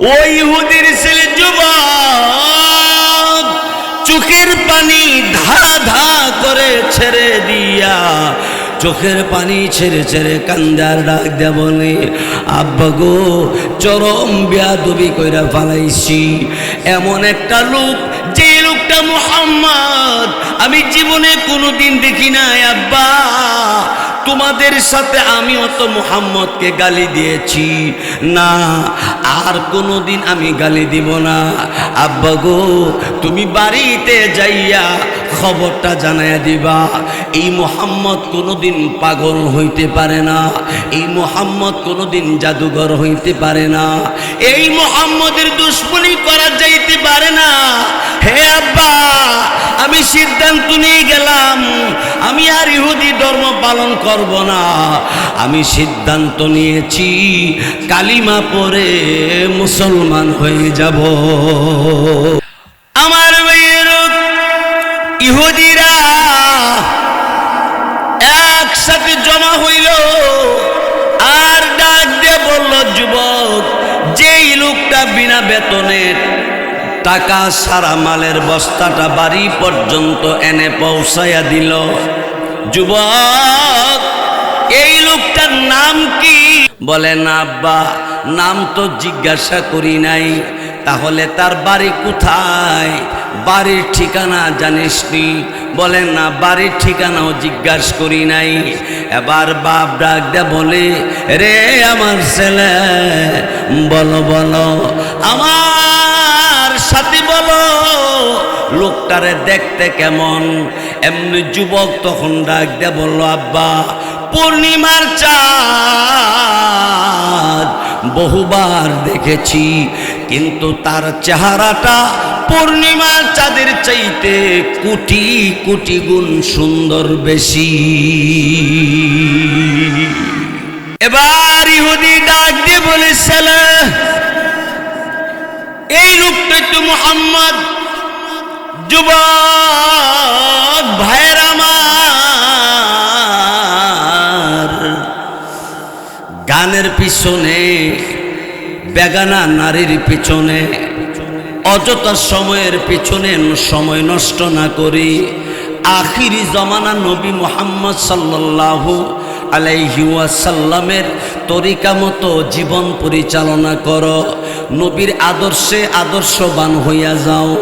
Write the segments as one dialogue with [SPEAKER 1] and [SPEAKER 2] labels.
[SPEAKER 1] ওই ইহুদির ছেলে যুবক, চোখের পানি ধা ধা করে ছেড়ে দিয়া, চোখের পানি ছেড়ে ছেড়ে কান্দার ডাক দেয়া বলে, আব্বা গো, চরম বিয়াদবি কইরা ফালাইছি। এমন একটা লোক, যে লোকটা মুহাম্মদ, আমি জীবনে কোনোদিন দেখি নাই, আব্বা। তোমাদের সাথে আমি অত মুহাম্মদকে গালি দিয়েছি। না, আর কোনোদিন আমি গালি দিব না। আব্বা গো, তুমি বাড়িতে যাইয়া খবরটা জানাইয়া দিবা, এই মোহাম্মদ কোনোদিন পাগল হইতে পারে না, এই মোহাম্মদ কোনোদিন জাদুঘর হইতে পারে না, এই মোহাম্মদের দুশ্মনী করা যাইতে পারে না। হে আব্বা, আমি সিদ্ধান্ত নিয়ে গেলাম, আমি আর ইহুদি ধর্ম পালন করব না। আমি সিদ্ধান্ত নিয়েছি, কালিমা পরে মুসলমান হয়ে যাব। আমার ইহুদিরা একসাথে জমা হইল, আর ডাক দিয়ে বলল, যুবক, যেই লোকটা বিনা বেতনের টাকা সারা মালের বস্তাটা বাড়ি পর্যন্ত এনে পৌঁছাইয়া দিল। যুবক, এই লোকটার নাম কি? বলে, না আব্বা, নাম তো জিজ্ঞাসা করি নাই। তাহলে তার বাড়ি কোথায়? বাড়ির ঠিকানা জানিসনি বলেন না, বাড়ির ঠিকানাও জিজ্ঞাসা করি নাই। এবার বাপ ডাক দে বলে, রে আমার ছেলে, বলো বলো, আমার সাথী বলো। লোকটারে দেখতে কেমন? এমনি যুবক তখন ডাক দে বলল, আব্বা, পূর্ণিমার চাঁদ বহুবার দেখেছি। কিন্তু তার চেহারাটা পূর্ণিমা চাঁদের চাইতে কোটি কোটি গুণ সুন্দর বেশি। এবার ইহুদি ডাক দিয়ে বলে, ছেলে, এই রূপটা তো মোহাম্মদ, যুবক ভাইয়ের আমার। গানের পিছনে বেগানা নারীর পিছনে, অযথা সময়ের পিছনে সময় নষ্ট না করি। আখিরি জমানা নবী মোহাম্মদ সাল্লাল্লাহু আলাইহি ওয়াসাল্লামের তরিকা মতো জীবন পরিচালনা করো। নবীর আদর্শে আদর্শবান হইয়া যাও।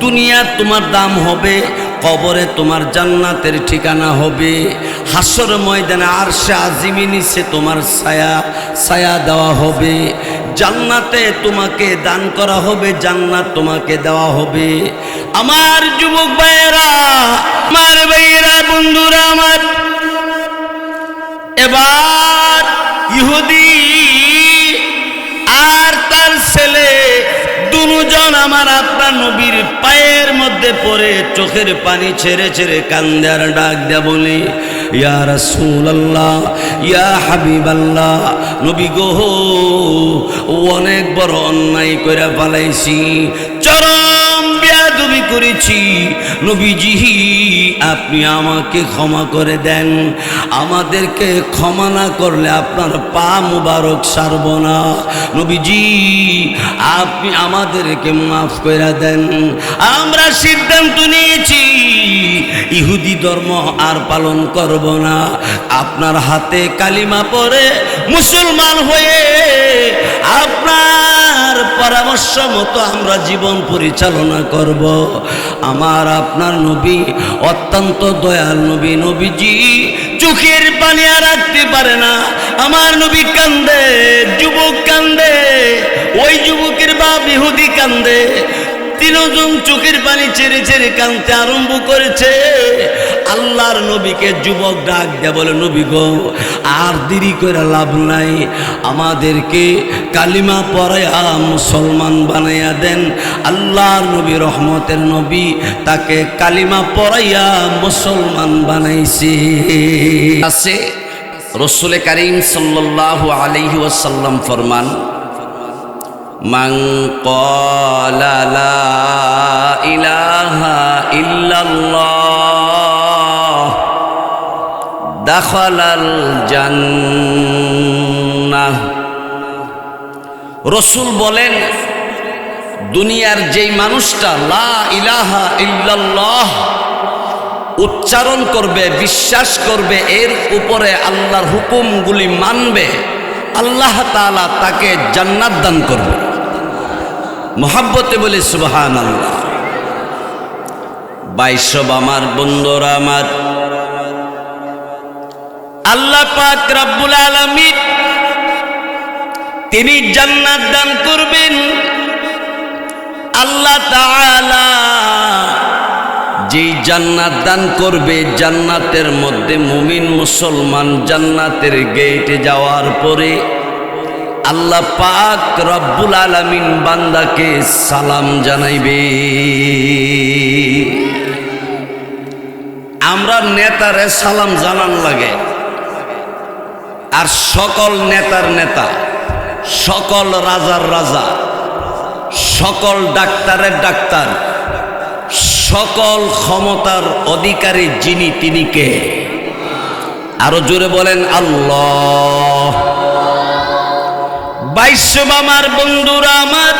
[SPEAKER 1] দুনিয়া তোমার দাম হবে, কবরে তোমার জান্নাতের ঠিকানা হবে। হাসর ময়দানে আর সে আজিমি তোমার ছায়া ছায়া দেওয়া হবে। জান্নাতে তোমাকে দান করা হবে, জান্নাত তোমাকে দেওয়া হবে। আমার যুবক ভাইয়েরা, আমার ভাইয়েরা, বন্ধুরা আমার এবার ইহুদি আর তার ছেলে দুজন আমার আপনার নবীর পায়ের মধ্যে পড়ে চোখের পানি ছেড়ে ছেড়ে কান্দে আর ডাক দেয়া বলে, ইয়া রাসূল আল্লাহ ইয়া হাবিব আল্লাহ নবী গো, অনেক বড় অন্যায় করে পালাইছি চরম করেছি। নবীজিহি আপনি আমাকে ক্ষমা করে দেন। আমাদেরকে ক্ষমা না করলে আপনার পা মুবারক সারব না। নবীজি, আপনি আমাদেরকে মাফ করে দেন। আমরা সিদ্ধান্ত নিয়েছি, ইহুদি ধর্ম আর পালন করব না। আপনার হাতে কালিমা পরে মুসলমান হয়ে আপনার পরামর্শ মতো আমরা জীবন পরিচালনা করব। আমার আপনার নবী, অত্যন্ত দয়াল নবী, নবীজি, চোখের পানি আর রাখতে পারে না। আমার নবী কান্দে, যুবক কান্দে, ওই যুবকের বাপ ইহুদি কান্দে। তিনজন চোখের পানি ছেড়ে ছেড়ে কানতে আরম্ভ করেছে। আল্লাহর নবীকে যুবক ডাক দেয়া বলে, নবী গো, আর দেরি করে লাভ নাই। আমাদেরকে কালিমা পড়ায়া মুসলমান বানাইয়া দেন। আল্লাহর নবী রহমতের নবী তাকে কালিমা পড়াইয়া মুসলমান বানাইছে। আছে, রসুল করিম সাল্লাহ আলহি ওসাল্লাম ফরমান মাং কলা ইলাহা ইল্লাল্লাহ দাখলাল রসুল বলেন, দুনিয়ার যেই মানুষটা লা ইলাহা ইল্লাল্লাহ উচ্চারণ করবে, বিশ্বাস করবে, এর উপরে আল্লাহর হুকুমগুলি মানবে, আল্লাহ তালা তাকে জান্নাত দান করবে। মোহাব্বতে বলে সুবাহান আল্লাহ বাইশব আমার বন্ধুরা, আমার আল্লাহ পাক রব্বুল আলামিন তিনি জান্নাত দান করবেন। আল্লাহ তাআলা যেই জান্নাত দান করবে, জান্নাতের মধ্যে মুমিন মুসলমান জান্নাতের গেটে যাওয়ার পরে আল্লাহ পাক রব্বুল আলামিন বান্দাকে সালাম জানাইবে। আমরা নেতারে সালাম জানান লাগে। আর সকল নেতার নেতা, সকল রাজার রাজা, সকল ডাক্তারের ডাক্তার, সকল ক্ষমতার অধিকারী যিনি তিনি কে? আরও জোরে বলেন, আল্লাহ। বাইশব আমার বন্ধুরা আমার,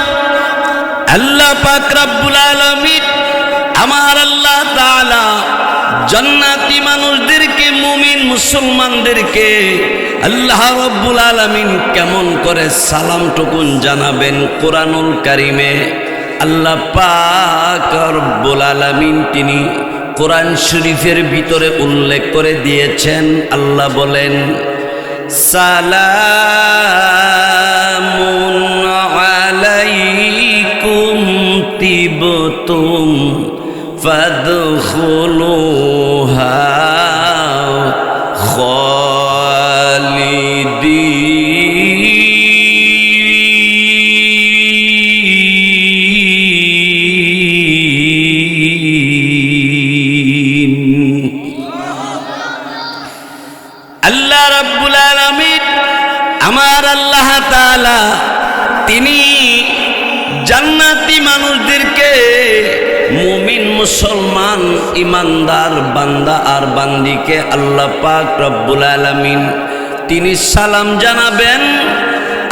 [SPEAKER 1] আল্লাহ পাক রব্বুল আমার আল্লাহ তাআলা জান্নাতি মানুষদেরকে, মুমিন মুসলমানদেরকে আল্লাহ রব্বুল আলামিন কেমন করে সালাম টুকুন জানাবেন কোরআনুল কারিমে। আল্লাহ পাক রব্বুল আলামিন তিনি কোরআন শরীফের ভিতরে উল্লেখ করে দিয়েছেন। আল্লাহ বলেন, সালামুন আলাইকুম তিবতুম ফাদখুলুহা খালিদিন মুসলমান, ইমানদার বান্দা আর বান্দিকে আল্লাহ পাক রব্বুল আলামিন তিনি সালাম জানাবেন।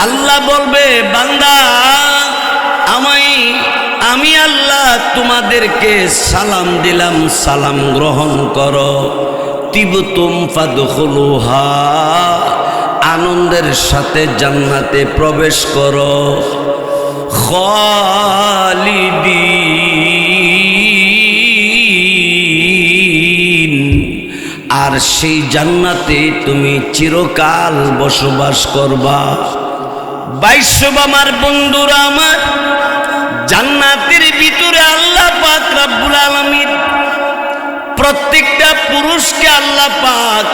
[SPEAKER 1] আল্লাহ বলবে, বান্দা, আমায়, আমি আল্লাহ তোমাদেরকে সালাম দিলাম, সালাম গ্রহণ করো। তিবতুম ফাদখুলুহা, আনন্দের সাথে জান্নাতে প্রবেশ করো। খালিদিন আর সেই জান্নাতে তুমি চিরকাল বসবাস করবা। বাইশব আমার বন্ধুরা আমার, জান্নাতের ভিতরে আল্লাহ পাক রব্বুল আলামিন প্রত্যেকটা পুরুষকে আল্লাহ পাক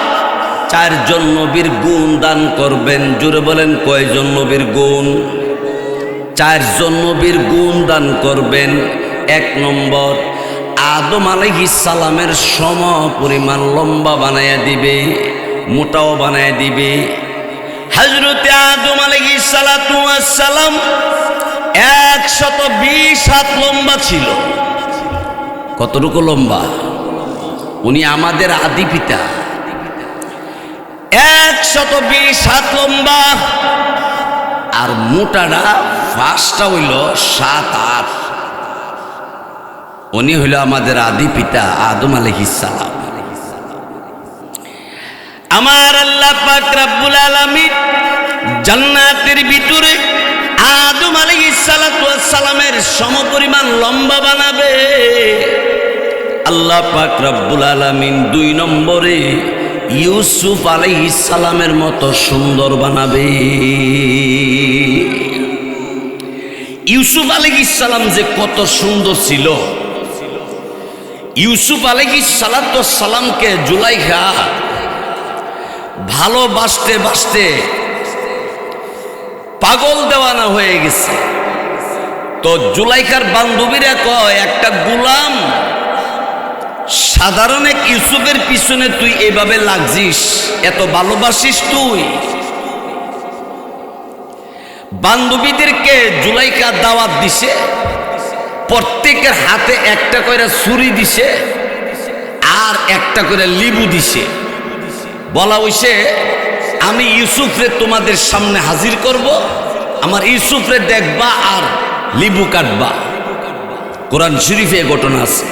[SPEAKER 1] চারজন নবীর গুণ দান করবেন। জুড়ে বলেন, কয়জন নবীর গুণ? চারজন নবীর গুণ দান করবেন। এক নম্বর আদম সালামের সম পরিমাণ লম্বা বানায়া দিবে, মোটাও বানায়া দিবে। হজরতে আদম সালাম একশত বিশ হাত লম্বা ছিল। কতটুকু লম্বা? উনি আমাদের আদি পিতা। একশত বিশ হাত লম্বা। আর মোটাটা ফার্স্টটা হইল সাত আট। উনি হইল আমাদের আদি পিতা আদম আলহিসাম আমার আল্লাহ পাক রাব্বুল আলামিন জান্নাতের ভিতরে আদম আলাইহিসসালামের সমপরিমাণ লম্বা বানাবে। আল্লাহ পাক রব্বুল আলামিন দুই নম্বরে ইউসুফ আলাইহিসসালামের মতো সুন্দর বানাবে। ইউসুফ আলাইহিসসালাম যে কত সুন্দর ছিল ইউসুফ আলাইহিসসালামকে জুলাইখা ভালোবাসতে বাসতে পাগল দেওয়ানা হয়ে গেছে। তো জুলাইকার বান্ধবীরা কয়, একটা গুলাম সাধারণ এক ইউসুফের পিছনে তুই এভাবে লাগছিস এত ভালোবাসিস তুই? বান্ধবীদেরকে জুলাইকা দাওয়াত দিছে। প্রত্যেকের হাতে একটা করে ছুরি দিছে আর একটা করে লিবু দিছে। বলা হইছে, আমি ইউসুফরে তোমাদের সামনে হাজির করব, আমার ইউসুফরে দেখবা আর লিবু কাটবা। কোরআন শরীফে ঘটনা আছে।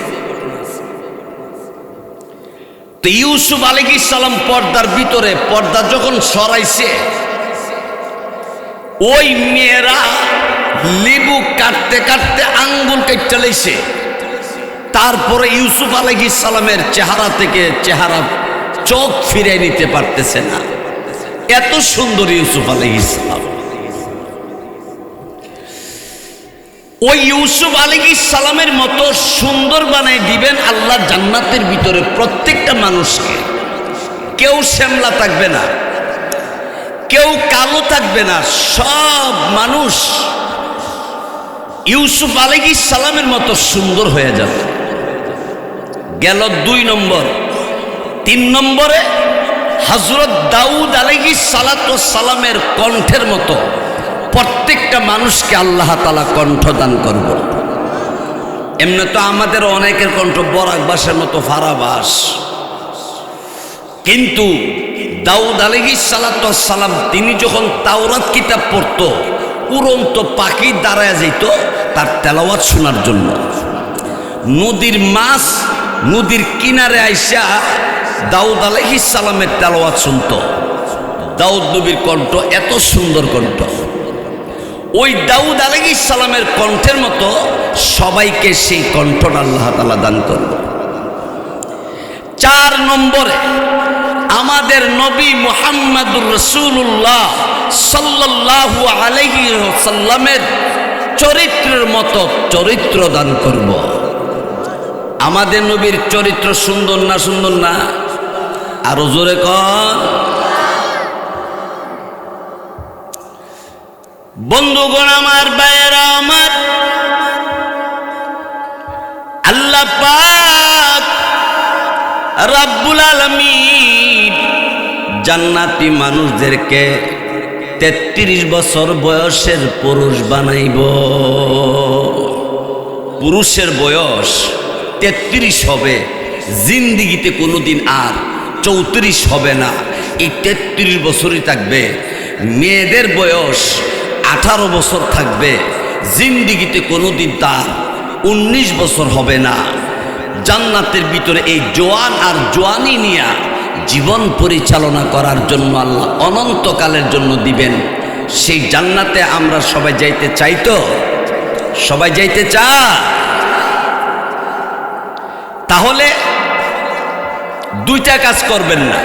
[SPEAKER 1] তো ইউসুফ আলাইহিস সালাম পর্দার ভিতরে, পর্দা যখন সরাইছে, ওই মেয়েরা লিবু কাটতে কাটতে আঙ্গুল কেটে লাইছে তারপরে ইউসুফ আলাইহিস সালামের চেহারা থেকে চেহারা চোখ ফিরে নিতে পারতেছে না। এত সুন্দর ইউসুফ আলাইহিস সালাম। ওই ইউসুফ আলাইহিস সালামের মতো সুন্দর বানাই দিবেন আল্লাহ জান্নাতের ভিতরে প্রত্যেকটা মানুষকে। কেউ শ্যামলা থাকবে না, কেউ কালো থাকবে না, সব মানুষ ইউসুফ আলাইহিস সালামের মতো সুন্দর হয়ে যাবে। গেল দুই নম্বর। তিন নম্বরে হজরত দাউদ আলহি সালাত সালামের কণ্ঠের মতো প্রত্যেকটা মানুষকে আল্লাহ তালা কণ্ঠ দান করব এমনি তো আমাদের অনেকের কণ্ঠ বরাক বাসের মতো ফারাবাস কিন্তু দাউদ আলহি সালাম, তিনি যখন তাওরাত কিতাব পড়ত, উড়ন্ত পাখি দাঁড়ায় যেত তার তেলাওয়াত শোনার জন্য। নদীর মাছ নদীর কিনারে আইসা দাউদ আলহি সালামের তেলাওয়াত শুনত। দাউদ নবীর কণ্ঠ এত সুন্দর কণ্ঠ। ওই দাউদ আলহি সালামের কণ্ঠের মতো সবাইকে সেই কণ্ঠটা আল্লাহ তালা দান করব চার নম্বরে আমাদের নবী মুহাম্মাদুর রসুল্লাহ সাল্লাল্লাহু আলাইহি সাল্লামের চরিত্রের মতো চরিত্র দান করব। আমাদের নবীর চরিত্র সুন্দর না সুন্দর না? আরও জোরে কর বন্ধুগণ আমার বাইরা আমার, আল্লাহ পাক রাব্বুল আলামিন জান্নাতি মানুষদেরকে তেত্রিশ বছর বয়সের পুরুষ বানাইব। পুরুষের বয়স তেত্রিশ হবে, জিন্দিগিতে কোনোদিন আর চৌত্রিশ হবে না। এই তেত্রিশ বছরই থাকবে, মেয়েদের বয়স আঠারো বছর থাকবে, জিন্দিগিতে কোনোদিন তার উনিশ বছর হবে না। জান্নাতের ভিতরে এই জোয়ান আর জোয়ানি নিয়া জীবন পরিচালনা করার জন্য আল্লাহ অনন্তকালের জন্য দিবেন। সেই জান্নাতে আমরা সবাই যাইতে চাই তো? সবাই যাইতে চা তাহলে দুইটা কাজ করবেন না।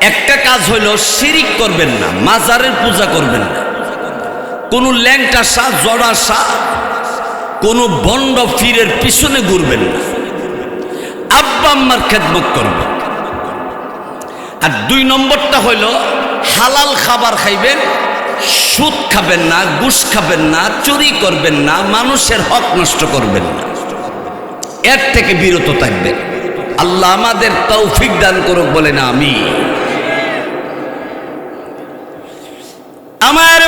[SPEAKER 1] একটা কাজ হইল শিরিক করবেন না, মাজারের পূজা করবেন না। কোনো ল্যাংটা সা জড়া সা কোনো বন্ড ফিরের পিছনে ঘুরবেন না। আব্বা আম্মার খেদমত করবেন। আর দুই নম্বরটা হইল, হালাল খাবার খাইবেন, সুদ খাবেন না, ঘুষ খাবেন না, চুরি করবেন না, মানুষের হক নষ্ট করবেন না। এর থেকে বিরত থাকবেন। আল্লাহ আমাদের তৌফিক দান করুক বলে না আমি আমার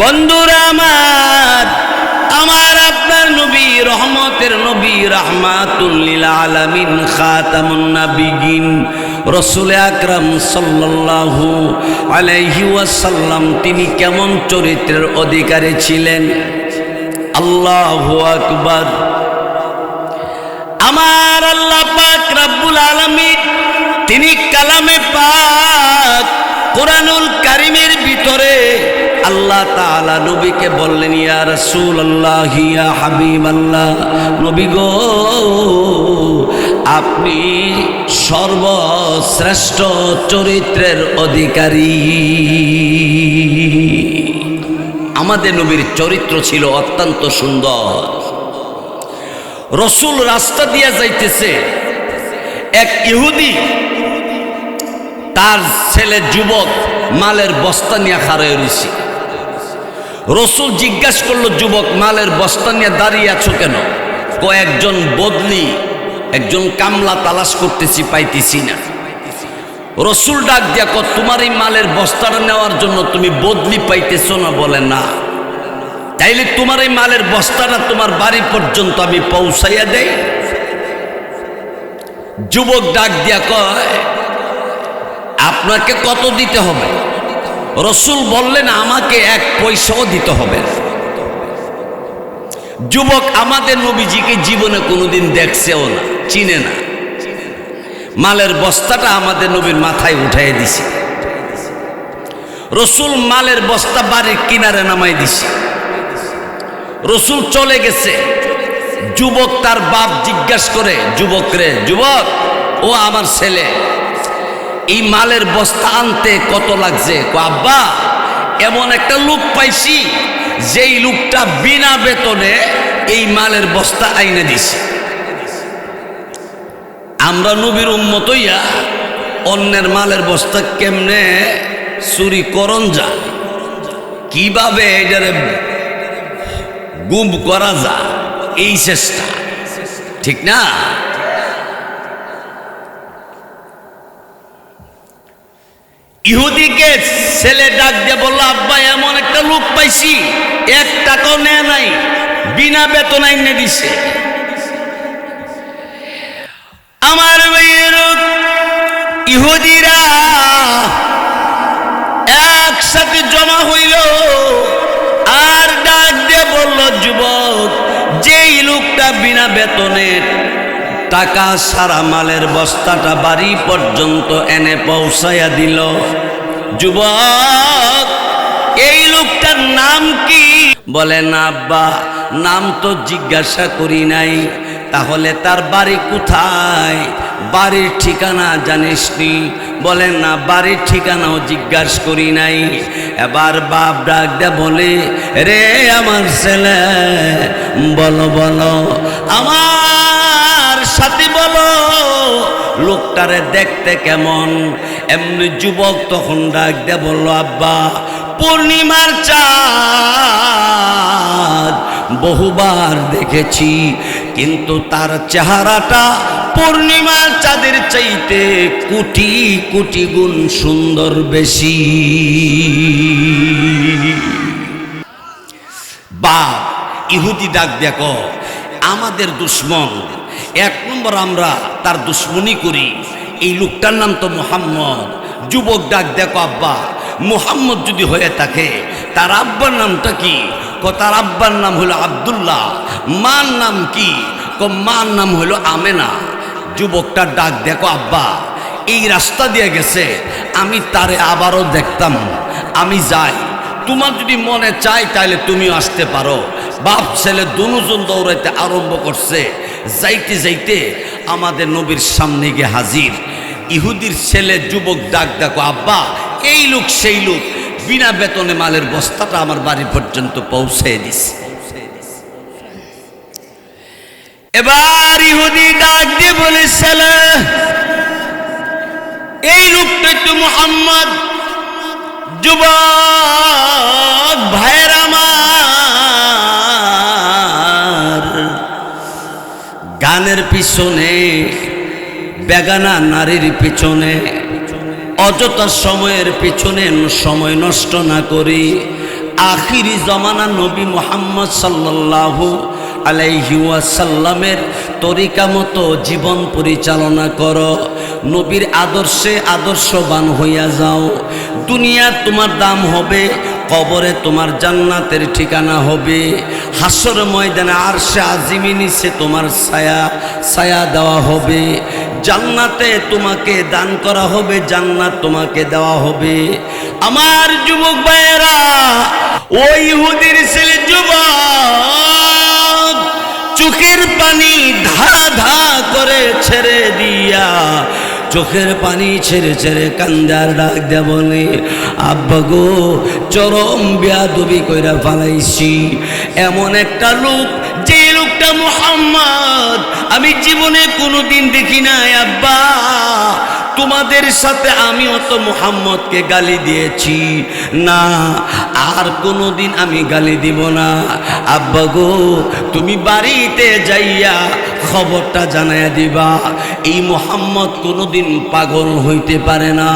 [SPEAKER 1] বন্ধুরা আমার আমার আপনার নবী, রহমতের নবী রহমাতুল্লিল আলামিন, খাতামুন নাবিগিন, রসুল আকরাম সাল্লাল্লাহু আলাইহি তিনি কেমন চরিত্রের অধিকারী ছিলেন? আল্লাহু আকবার। আমার আল্লাহ পাক রাব্বুল আলামিন, তিনি কালামে পাক কোরআনুল কারিমের ভিতরে আল্লাহ তাআলা নবীকে বললেন, ইয়া রাসূলুল্লাহ, ইয়া হাবিবাল্লাহ, নবী গো, আপনি সর্বশ্রেষ্ঠ চরিত্রের অধিকারী। আমাদের নবীর চরিত্র ছিল অত্যন্ত সুন্দর। রসুল রাস্তা দিয়া যাইতেছে। এক ইহুদি তার ছেলে যুবক মালের বস্তা নিয়ে রয়েছে রসুল জিজ্ঞাসা করল, যুবক, মালের বস্তা নিয়ে দাঁড়িয়ে আছো কেন? কয়েকজন বদলি, একজন কামলা তালাশ করতেছি, পাইতেছি না। রসুল ডাক দিয়া ক তোমার এই মালের বস্তাটা নেওয়ার জন্য তুমি বদলি পাইতেছো না? বলে, না। তাইলে তোমার এই মালের বস্তাটা তোমার বাড়ি পর্যন্ত আমি পৌঁছাইয়া দেই? যুবক ডাক দিয়া কয়, আপনাকে কত দিতে হবে? রসুল বললেন, আমাকে এক পয়সাও দিতে হবে যুবক আমাদের নবীজিকে জীবনে কোনোদিন দেখছেও না, চিনে না। মালের বস্তাটা আমাদের নবীর মাথায় উঠাই দিছে। রসুল মালের বস্তা বাড়ির কিনারে নামাই দিছে। রসুল চলে গেছে। যুবক তার বাপ জিজ্ঞাসা করে, যুবক রে, যুবক, ও আমার ছেলে এই মালের বস্তা আনতে কত লাগছে? আব্বা, এমন একটা লোক পাইছি, যেই লোকটা বিনা বেতনে এই মালের বস্তা আইনে দিছে। আমরা নবীর উম্মত হইয়া অন্যের মালের বস্তা কেমনে চুরি করন যা কীভাবে এটারে গুম করা যা এই চেষ্টা। ঠিক না? ইহুদিকে ছেলে ডাক দিয়ে বলল, আব্বা, এমন একটা লোক পাইছি, এক টাকাও নেয় নাই, বিনা বেতন আইনে দিছে। আমার ইহুদিরা একসাথে জমা হইল, আর ডাক দিয়ে বলল, যুবক, যেই লোকটা বিনা বেতনের টাকা সারা মালের বস্তাটা বাড়ি পর্যন্ত এনে পৌঁছাইয়া দিল। যুবক, এই লোকটার নাম কি? বলেন আব্বা, নাম তো জিজ্ঞাসা করি নাই। তাহলে তার বাড়ি কোথায়? বাড়ির ঠিকানা জানিসনি বলেন না, বাড়ির ঠিকানাও জিজ্ঞাসা করি নাই। এবার বাপ ডাক দে, বলে, রে আমার ছেলে, বলো বলো, আমার সাথে বলো, লোকটারে দেখতে কেমন? এমনি যুবক তখন ডাক দে বলল, আব্বা, পূর্ণিমার চাঁদ বহুবার দেখেছি, কিন্তু তার চেহারাটা পূর্ণিমার চাঁদের চাইতে কোটি কোটি গুণ সুন্দর বেশি। বা ইহুদি ডাক দেখো আমাদের দুশ্মন এক নম্বর আমরা তার দুশ্মনী করি। এই লোকটার নাম তো মোহাম্মদ। যুবক ডাক, দেখো আব্বা, মোহাম্মদ যদি হয়ে থাকে, তার আব্বার নামটা কি? ক, তার আব্বার নাম হলো আবদুল্লাহ। মার নাম কি? ক, মার নাম হলো আমেনা। যুবকটার ডাক, দেখো আব্বা, এই রাস্তা দিয়ে গেছে, আমি তারে আবারও দেখতাম, আমি যাই। তোমার যদি মনে চাই তাহলে তুমিও আসতে পারো। বাপ, ছেলে দুজন দৌড়াইতে আরম্ভ করছে। যাইতে যাইতে আমাদের নবীর সামনে গিয়ে হাজির। ইহুদির ছেলে, যুবক, ডাক দেখো আব্বা, এই লোক, সেই লোক, বিনা বেতনে মালের বস্তাটা আমার বাড়ি পর্যন্ত পৌঁছে দিছে। এবার ইহুদি ডাক দিয়ে বলে, ছেলে, এই লোকটা একটু মোহাম্মদ। যুবক ভাইয়ের আমার। গানের পিছনে বেগানা নারীর পিছনে, অযথা সময়ের পিছনে সময় নষ্ট না করি। আখিরি জমানা নবী মোহাম্মদ সাল্লাল্লাহু আলাইহি ওয়াসাল্লামের তরিকা মতো জীবন পরিচালনা করো। নবীর আদর্শে আদর্শবান হইয়া যাও। দুনিয়া তোমার দাম হবে, কবরে তোমার জান্নাতের ঠিকানা হবে। হাসর ময়দানে আর সে আজিমি নিচে তোমার ছায়া ছায়া দেওয়া হবে। জান্নাতে তোমাকে দান করা হবে, জান্নাত তোমাকে দেওয়া হবে। আমার যুবক ভাইয়েরা ওই ইহুদির ছেলে যুবক চোখের পানি ধা ধা করে ছেড়ে দিয়া, চোখের পানি ছেড়ে ছেড়ে কান্দার ডাক দেবনে আব্বা গো, চরম বিয়াদবি কইরা ফালাইছি। এমন একটা লোক, যে লোকটা মোহাম্মদ, আমি জীবনে কোনো দিন দেখি নাই, আব্বা। তোমাদের সাথে আমি অত মুহাম্মদকে গালি দিয়েছি। না, আর কোনো দিন আমি গালি দিব না। আব্বা গো, তুমি বাড়িতে যাইয়া খবরটা জানাইয়া দিবা। এই মোহাম্মদ কোনোদিন পাগল হইতে পারে না।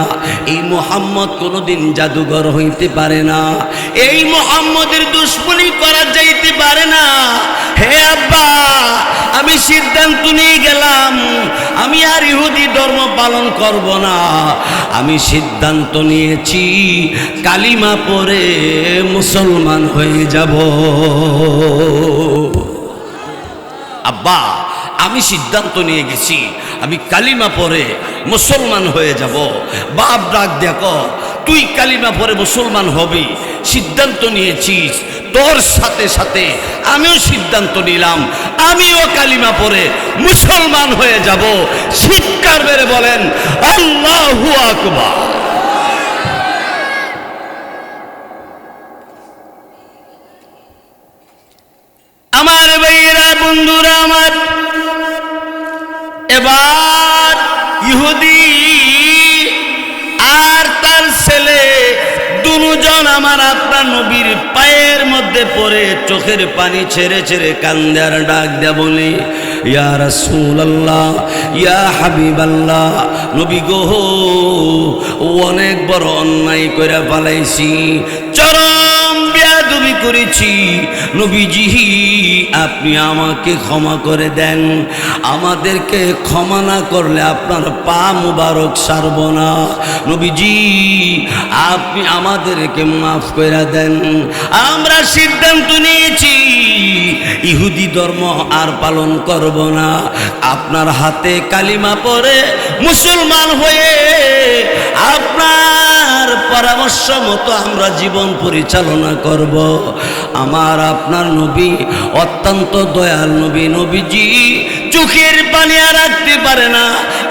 [SPEAKER 1] এই মোহাম্মদ কোনোদিন জাদুঘর হইতে পারে না। এই মোহাম্মদের দুশ্মনী করা যাইতে পারে না। হে আব্বা, আমি সিদ্ধান্ত নিয়ে গেলাম। আমি আর ইহুদি ধর্ম পালন করব না। আমি সিদ্ধান্ত নিয়েছি, কালিমা পরে মুসলমান হয়ে যাব। আব্বা আমি সিদ্ধান্ত নিয়ে গেছি, আমি কালিমা পরে মুসলমান হয়ে যাব। বাপ ডাক দেখো তুই কালিমা পরে মুসলমান হবি, সিদ্ধান্ত নিয়েছিস, তোর সাথে সাথে আমিও সিদ্ধান্ত নিলাম, আমিও কালিমা পরে মুসলমান হয়ে যাব। চিৎকার মেরে বলেন, আল্লাহ আকবার। আমার ভাইয়েরা, বন্ধুরা আমার এবার ইহুদি আর তার ছেলে দুজন আমার আপনার নবীর পায়ের মধ্যে পড়ে চোখের পানি ছেড়ে ছেড়ে কান্দে আর ডাক দেয়া বলে, ইয়া রাসূলুল্লাহ, ইয়া হাবিবাল্লাহ, নবী গো, অনেক বড় অন্যায় করে পালাইছি চরম করেছি। নবীজি, আপনি আমাকে ক্ষমা করে দেন। আমাদেরকে ক্ষমা না করলে আপনার পা মুবারক সারব না। নবীজি, আপনি আমাদেরকে মাফ করে দেন। আমরা সিদ্ধান্ত নিয়েছি, ইহুদি ধর্ম আর পালন করব না। আপনার হাতে কালিমা পরে মুসলমান হয়ে পরামর্শ মতো আমরা জীবন পরিচালনা করব। আমার আপনার নবী, অত্যন্ত দয়াল নবী নবীজি, চোখের পানি আর রাখতে পারে না।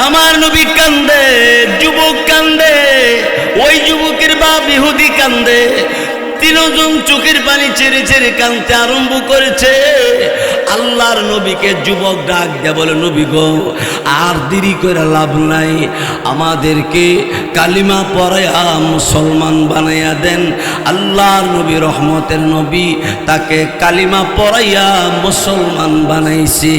[SPEAKER 1] আমার নবী কান্দে, যুবক কান্দে, ওই যুবকের বাপ ইহুদি কান্দে। তিনজন চোখের পানি ছেড়ে ছেড়ে কানতে আরম্ভ করেছে। আল্লাহর নবীকে যুবক ডাক দেয়া বলে, নবী গো, আর দেরি করে লাভ নাই। আমাদেরকে কালিমা পড়ায়া মুসলমান বানাইয়া দেন। আল্লাহর নবী রহমতের নবী তাকে কালিমা পড়াইয়া মুসলমান বানাইছে।